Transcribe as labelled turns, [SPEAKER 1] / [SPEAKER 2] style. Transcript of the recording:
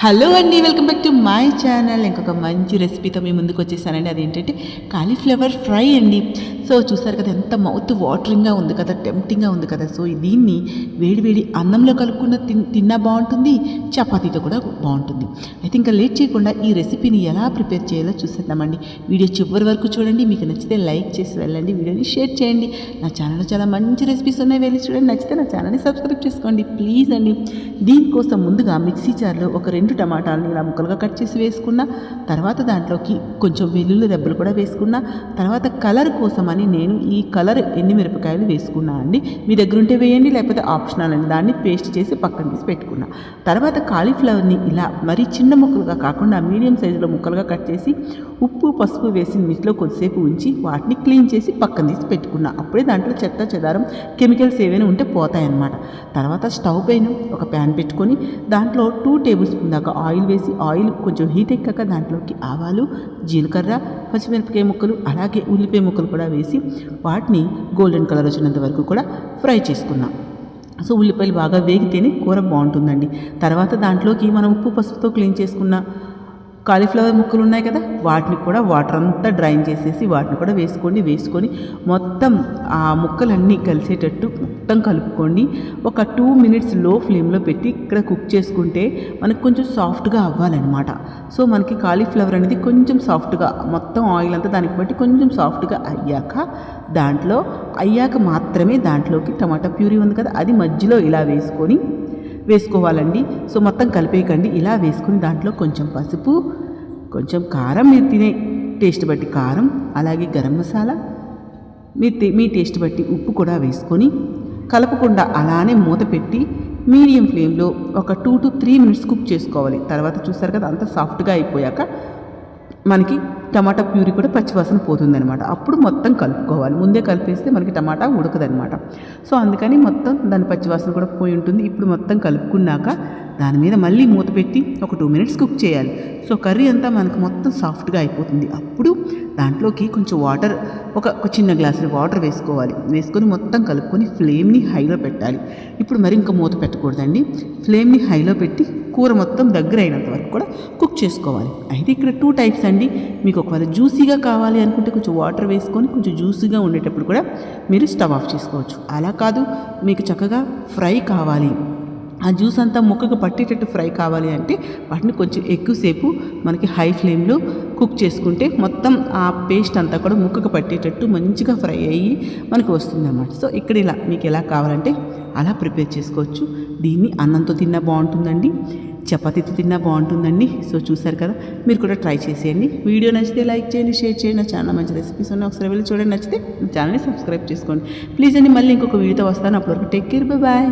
[SPEAKER 1] Hello అండి welcome back to my channel. ఇంకొక మంచి రెసిపీతో మీ ముందుకు వచ్చేసానండి. అదేంటంటే కాలీఫ్లవర్ ఫ్రై అండి. సో చూసారు కదా ఎంత మౌత్ వాటరింగ్గా ఉంది కదా టెంప్టింగ్గా ఉంది కదా. సో దీన్ని వేడి వేడి అన్నంలో కలుపుకున్న తిన్ తిన్నా బాగుంటుంది చపాతీతో కూడా బాగుంటుంది. అయితే ఇంకా లేట్ చేయకుండా ఈ రెసిపీని ఎలా ప్రిపేర్ చేయాలో చూసేద్దామండి. వీడియో చివరి వరకు చూడండి మీకు నచ్చితే లైక్ చేసి వెళ్ళండి వీడియోని షేర్ చేయండి. నా ఛానల్లో చాలా మంచి రెసిపీస్ ఉన్నాయి వెళ్ళి చూడండి. నచ్చితే నా ఛానల్ని సబ్స్క్రైబ్ చేసుకోండి ప్లీజ్ అండి. దీనికోసం ముందుగా మిక్సీ జార్లో ఒక రెండు టమాటాలను ఇలా ముక్కలుగా కట్ చేసి వేసుకున్న తర్వాత దాంట్లోకి కొంచెం వెల్లుల్లి దెబ్బలు కూడా వేసుకున్న తర్వాత కలర్ కోసం కానీ నేను ఈ కలర్ ఎన్ని మిరపకాయలు వేసుకున్నా అండి. మీ దగ్గర ఉంటే వేయండి లేకపోతే ఆప్షనల్ అండి. దాన్ని పేస్ట్ చేసి పక్కన తీసి పెట్టుకున్నా. తర్వాత కాలీఫ్లవర్ని ఇలా మరీ చిన్న ముక్కలుగా కాకుండా మీడియం సైజులో ముక్కలుగా కట్ చేసి ఉప్పు పసుపు వేసి నీటిలో కొద్దిసేపు ఉంచి వాటిని క్లీన్ చేసి పక్కన తీసి పెట్టుకున్నా. అప్పుడే దాంట్లో చెత్త చెదారం కెమికల్స్ ఏవైనా ఉంటే పోతాయన్నమాట. తర్వాత స్టవ్ పైన ఒక ప్యాన్ పెట్టుకొని దాంట్లో టూ టేబుల్ స్పూన్ దాకా ఆయిల్ వేసి ఆయిల్ కొంచెం హీట్ ఎక్కాక దాంట్లోకి ఆవాలు జీలకర్ర పచ్చిమిరపకాయ ముక్కలు అలాగే ఉల్లిపాయ ముక్కలు కూడా వేసి వాటిని గోల్డెన్ కలర్ వచ్చినంత వరకు కూడా ఫ్రై చేసుకున్నాం. సో ఉల్లిపాయలు బాగా వేగితేనే కూర బాగుంటుందండి. తర్వాత దాంట్లోకి మనం ఉప్పు పసుపుతో క్లీన్ చేసుకున్న కాలీఫ్లవర్ ముక్కలు ఉన్నాయి కదా వాటిని కూడా వాటర్ అంతా డ్రైన్ చేసేసి వాటిని కూడా వేసుకోండి వేసుకొని మొత్తం ఆ ముక్కలన్నీ కలిసేటట్టు మొత్తం కలుపుకోండి ఒక టూ మినిట్స్లో ఫ్లేమ్లో పెట్టి ఇక్కడ కుక్ చేసుకుంటే మనకు కొంచెం సాఫ్ట్గా అవ్వాలన్నమాట. సో మనకి కాలీఫ్లవర్ అనేది కొంచెం సాఫ్ట్గా మొత్తం ఆయిల్ అంతా దానికి బట్టి కొంచెం సాఫ్ట్గా అయ్యాక దాంట్లో అయ్యాక మాత్రమే దాంట్లోకి టమాటా ప్యూరీ ఉంది కదా అది మధ్యలో ఇలా వేసుకొని వేసుకోవాలండి. సో మొత్తం కలిపేయకండి. ఇలా వేసుకుని దాంట్లో కొంచెం పసుపు కొంచెం కారం మీరు తినే టేస్ట్ బట్టి కారం అలాగే గరం మసాలా మీ మీ టేస్ట్ బట్టి ఉప్పు కూడా వేసుకొని కలపకుండా అలానే మూత పెట్టి మీడియం ఫ్లేమ్లో ఒక two to three minutes cook చేసుకోవాలి. తర్వాత చూస్తారు కదా అంత సాఫ్ట్గా అయిపోయాక మనకి టమాటా ప్యూరీ కూడా పచ్చివాసన పోతుందనమాట అప్పుడు మొత్తం కలుపుకోవాలి. ముందే కలిపేస్తే మనకి టమాటా ఉడకదనమాట సో అందుకని మొత్తం దాని పచ్చివాసన కూడా పోయి ఉంటుంది. ఇప్పుడు మొత్తం కలుపుకున్నాక దాని మీద మళ్ళీ మూత పెట్టి ఒక టూ మినిట్స్ కుక్ చేయాలి. సో కర్రీ అంతా మనకు మొత్తం సాఫ్ట్గా అయిపోతుంది. అప్పుడు దాంట్లోకి కొంచెం వాటర్ ఒక చిన్న గ్లాసులు వాటర్ వేసుకోవాలి. వేసుకొని మొత్తం కలుపుకొని ఫ్లేమ్ని హైలో పెట్టాలి. ఇప్పుడు మరి ఇంకా మూత పెట్టకూడదండి. ఫ్లేమ్ని హైలో పెట్టి కూర మొత్తం దగ్గర అయినంత వరకు కూడా కుక్ చేసుకోవాలి. అయితే ఇక్కడ టూ టైప్స్ అండి. మీకు ఒకవేళ జ్యూసీగా కావాలి అనుకుంటే కొంచెం వాటర్ వేసుకొని కొంచెం జ్యూసీగా ఉండేటప్పుడు కూడా మీరు స్టవ్ ఆఫ్ చేసుకోవచ్చు. అలా కాదు మీకు చక్కగా ఫ్రై కావాలి. ఆ జ్యూస్ అంతా ముక్కకు పట్టేటట్టు ఫ్రై కావాలి అంటే వాటిని కొంచెం ఎక్కువసేపు మనకి హై ఫ్లేమ్లో కుక్ చేసుకుంటే మొత్తం ఆ పేస్ట్ అంతా కూడా ముక్కకు పట్టేటట్టు మంచిగా ఫ్రై అయ్యి మనకు వస్తుందన్నమాట. సో ఇక్కడ ఇలా మీకు ఎలా కావాలంటే అలా ప్రిపేర్ చేసుకోవచ్చు. దీన్ని అన్నంతో తిన్నా బాగుంటుందండి. చపాతీతో తిన్నా బాగుంటుందండి. సో చూసారు కదా మీరు కూడా ట్రై చేసేయండి. వీడియో నచ్చితే లైక్ చేయండి షేర్ చేయండి. చాలా మంచి రెసిపీస్ ఉన్నాయి ఒకసారి వెళ్ళి చూడండి. నచ్చితే ఛానల్ని సబ్స్క్రైబ్ చేసుకోండి. ప్లీజ్ అండి మళ్ళీ ఇంకొక వీడియోతో వస్తాను. అప్పటివరకు టేక్ కేర్. బాయ్.